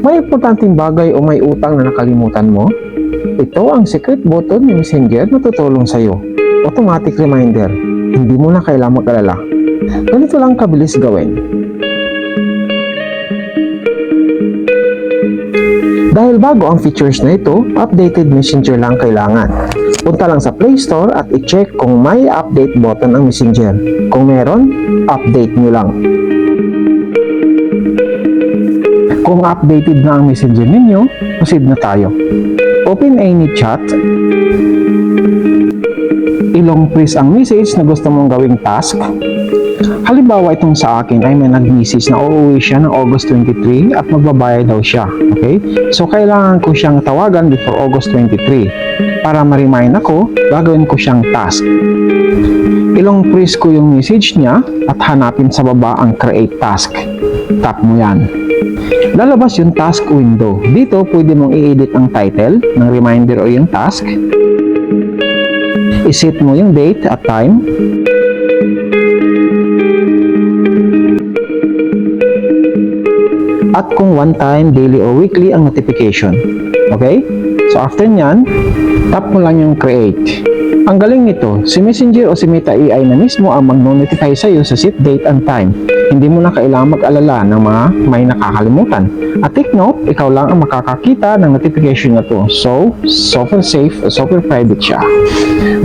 May importanteng bagay o may utang na nakalimutan mo? Ito ang secret button ni Messenger na tutulong sa iyo. Automatic reminder. Hindi mo na kailangang mag-alala. Ganito lang kabilis gawin. Dahil bago ang features na ito, updated messenger lang kailangan. Punta lang sa Play Store at i-check kung may update button ang messenger. Kung meron, update nyo lang. Kung updated na ang messenger ninyo, proceed na tayo. Open any chat. Ilong press ang message na gusto mong gawing task. Halimbawa itong sa akin ay may nag-message na uuwi siya ng August 23 at magbabayad daw siya. Okay? So kailangan ko siyang tawagan before August 23. Para ma-remind ako, gagawin ko siyang task. Ilong press ko yung message niya at hanapin sa baba ang create task. Tap mo yan. Lalabas yung task window. Dito, pwede mong i-edit ang title ng reminder o yung task. I-set mo yung date at time. At kung one time, daily or weekly ang notification. Okay? So after nyan, tap mo lang yung create. Ang galing nito, si Messenger o si Meta AI na mismo ang mag-notify sa iyo sa set date and time. Hindi mo na kailangan mag-alala ng mga may nakakalimutan. At take note, ikaw lang ang makakakita ng notification na to. So, super safe, super private siya.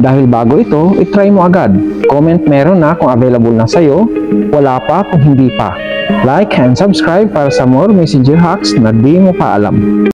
Dahil bago ito, itry mo agad. Comment meron na kung available na sa'yo, wala pa kung hindi pa. Like and subscribe para sa more messenger hacks na di mo pa alam.